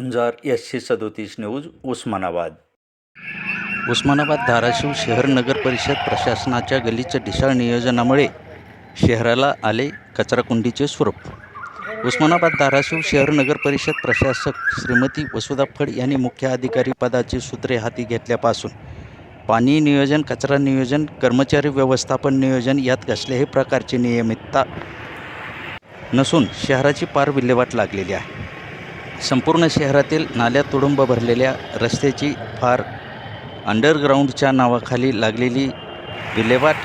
झुंजार एसशे सदोतीस न्यूज उस्मानाबाद. उस्मानाबाद धाराशिव शहर नगर परिषद प्रशासनाच्या गलीच्या ढिसाळ नियोजनामुळे शहराला आले कचराकुंडीचे स्वरूप. उस्मानाबाद धाराशिव शहर नगर परिषद प्रशासक श्रीमती वसुधा फड यांनी मुख्य अधिकारी पदाची सूत्रे हाती घेतल्यापासून पाणी नियोजन कचरा नियोजन कर्मचारी व्यवस्थापन नियोजन यात कसल्याही प्रकारची नियमितता नसून शहराची पार विल्हेवाट लागलेली आहे. संपूर्ण शहरातील नाल्या तुडुंब भरलेल्या रस्त्याची फार अंडरग्राऊंडच्या नावाखाली लागलेली विल्हेवाट.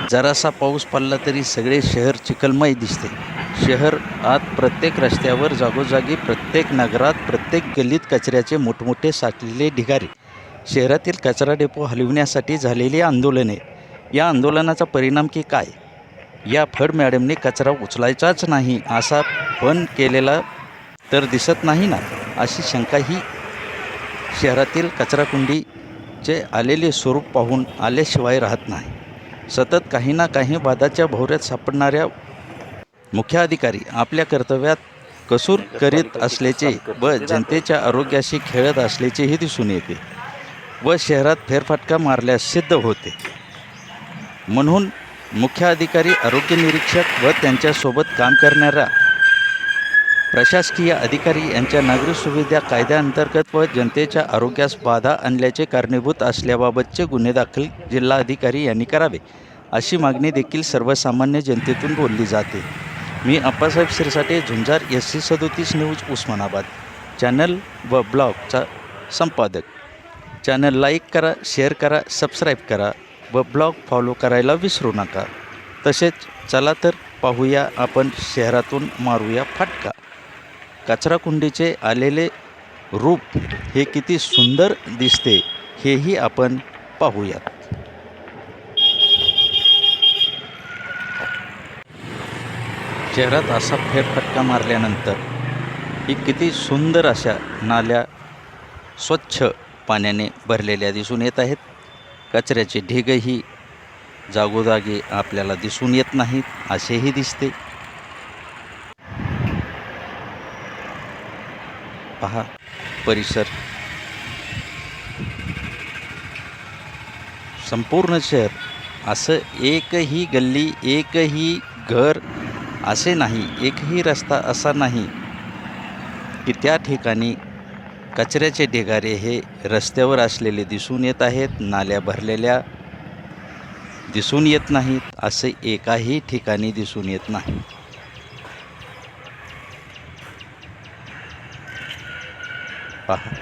जरासा पाऊस पडला तरी सगळे शहर चिखलमय दिसते. शहर आत प्रत्येक रस्त्यावर जागोजागी प्रत्येक नगरात प्रत्येक गल्लीत कचऱ्याचे मोठमोठे साठलेले ढिगारे. शहरातील कचरा डेपो हलविण्यासाठी झालेली आंदोलने. या आंदोलनाचा परिणाम की काय? या फड मॅडमने कचरा उचलायचाच नाही असा पण केलेला तर दिसत नाही ना अशी शंका ही शहरातील कचराकुंडीचे आलेले स्वरूप पाहून आल्याशिवाय राहत नाही. सतत काही ना काही वादाच्या भोवऱ्यात सापडणाऱ्या मुख्याधिकारी आपल्या कर्तव्यात कसूर करीत असल्याचे व जनतेच्या आरोग्याशी खेळत असल्याचेही दिसून येते व शहरात फेरफटका मारल्यास सिद्ध होते. म्हणून मुख्य अधिकारी आरोग्य निरीक्षक व त्यांच्यासोबत काम करणाऱ्या प्रशासकीय अधिकारी यांच्या नागरी सुविधा कायद्याअंतर्गत व जनतेच्या आरोग्यास बाधा आणल्याचे कारणीभूत असल्याबाबतचे गुन्हे दाखल जिल्हाधिकारी यांनी करावे अशी मागणी देखील सर्वसामान्य जनतेतून बोलली जाते. मी अप्पासाहेब शिरसाटे झुंजार एस सी सदोतीस न्यूज उस्मानाबाद. चॅनल व ब्लॉगचा संपादक. चॅनल लाईक करा शेअर करा सबस्क्राईब करा व ब्लॉग फॉलो करायला विसरू नका. तसेच चला तर पाहूया आपण शहरातून मारूया फाटका. कचराकुंडीचे आलेले रूप हे किती सुंदर दिसते हेही आपण पाहूयात. शहरात असा फेरफटका मारल्यानंतर ही किती सुंदर अशा नाल्या स्वच्छ पाण्याने भरलेल्या दिसून येत आहेत. कचऱ्याचे ढिगही जागोजागी आपल्याला दिसून येत नाहीत असेही दिसते. पहा परिसर. संपूर्ण शहर. असं एकही गल्ली एकही घर असे नाही एकही रस्ता असा नाही की त्या ठिकाणी कचऱ्याचे ढिगारे हे रस्त्यावर असलेले दिसून येत आहेत नाल्या भरलेल्या दिसून येत नाहीत असे एकाही ठिकाणी दिसून येत नाही. पहा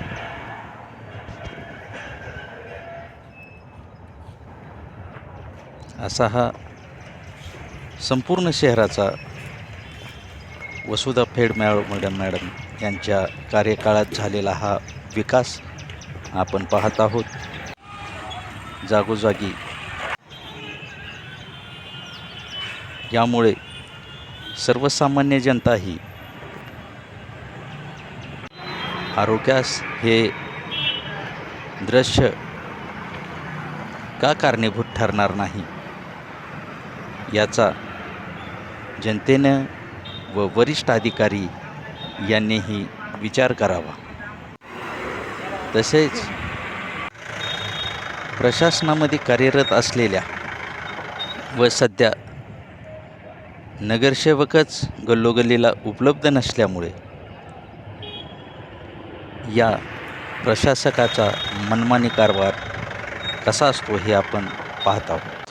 असा हा संपूर्ण शहराचा वसुधा फेड मॅ मॅडम मॅडम यांच्या कार्यकाळात झालेला हा विकास आपण पाहत आहोत. जागोजागी. यामुळे सर्वसामान्य जनता ही आरोग्यास हे दृश्य का कारणीभूत ठरणार नाही? याचा जनतेनं व वरिष्ठ अधिकारी यांनीही विचार करावा. तसेच प्रशासनामध्ये कार्यरत असलेल्या व सध्या नगरसेवकच गल्लोगल्लीला उपलब्ध नसल्यामुळे या प्रशासकाचा मनमानी कारभार कसा असतो हे आपण पाहत आहोत.